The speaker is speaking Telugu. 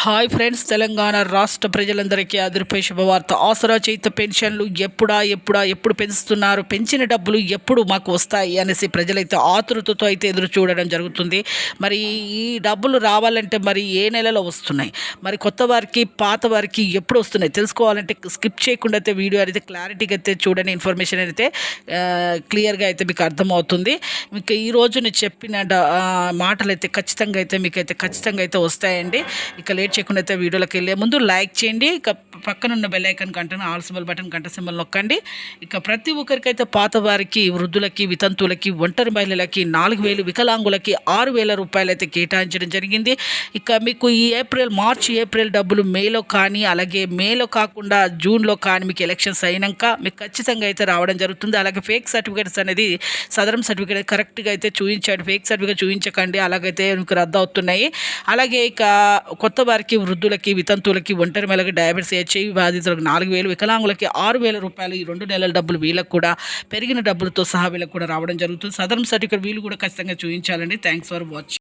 హాయ్ ఫ్రెండ్స్ తెలంగాణ రాష్ట్ర ప్రజలందరికీ అదిరిపై శుభవార్త. ఆసరా చేత పెన్షన్లు ఎప్పుడా ఎప్పుడా ఎప్పుడు పెంచుతున్నారు పెంచిన డబ్బులు ఎప్పుడు మాకు వస్తాయి అనేసి ప్రజలైతే ఆతృతతో అయితే ఎదురు చూడడం జరుగుతుంది. మరి ఈ డబ్బులు రావాలంటే మరి ఏ నెలలో వస్తున్నాయి? మరి కొత్త వారికి పాత వారికి ఎప్పుడు వస్తున్నాయి? తెలుసుకోవాలంటే స్కిప్ చేయకుండా అయితే వీడియో అయితే క్లారిటీగా అయితే చూడని ఇన్ఫర్మేషన్ అయితే క్లియర్గా అయితే మీకు అర్థమవుతుంది. మీకు ఈ రోజు నేను చెప్పిన మాటలు అయితే ఖచ్చితంగా అయితే మీకు అయితే ఖచ్చితంగా అయితే వస్తాయండి. ఇక లేట్ చేయకుండా అయితే వీడియోలోకి వెళ్ళే ముందు లైక్ చేయండి. ఇక పక్కన ఉన్న బెల్ ఐకన్ కంటను ఆల్ సింబల్ బటన్ గంట సింబల్ నొక్కండి. ఇక ప్రతి ఒక్కరికైతే పాత వారికి వృద్ధులకి వితంతువులకి ఒంటరి మహిళలకి నాలుగు వేలు వికలాంగులకి ఆరు వేల రూపాయలు అయితే కేటాయించడం జరిగింది. ఇక మీకు ఈ ఏప్రిల్ మార్చ్ ఏప్రిల్ డబ్బులు మేలో కానీ అలాగే మేలో కాకుండా జూన్లో కానీ మీకు ఎలక్షన్స్ అయినాక మీకు ఖచ్చితంగా అయితే రావడం జరుగుతుంది. అలాగే ఫేక్ సర్టిఫికేట్స్ అనేది సదరం సర్టిఫికేట్ కరెక్ట్గా అయితే చూపించాడు ఫేక్ సర్టిఫికేట్ చూపించకండి అలాగైతే మీకు రద్దు అవుతున్నాయి. అలాగే ఇక కొత్త వారికి వృద్ధులకి వితంతువులకి ఒంటరి మెలకి డయాబెటీస్ హెచ్ఐవి బాధితులకు నాలుగు వేలు వికలాంగులకి ఆరు వేల రూపాయలు. ఈ రెండు నెలల డబ్బులు వీళ్ళకు కూడా పెరిగిన డబ్బులతో సహా వీళ్ళకు కూడా రావడం జరుగుతుంది. సదరం సర్టిఫికేట్ వీళ్ళు కూడా ఖచ్చితంగా చూపించాలండి. Thanks for watching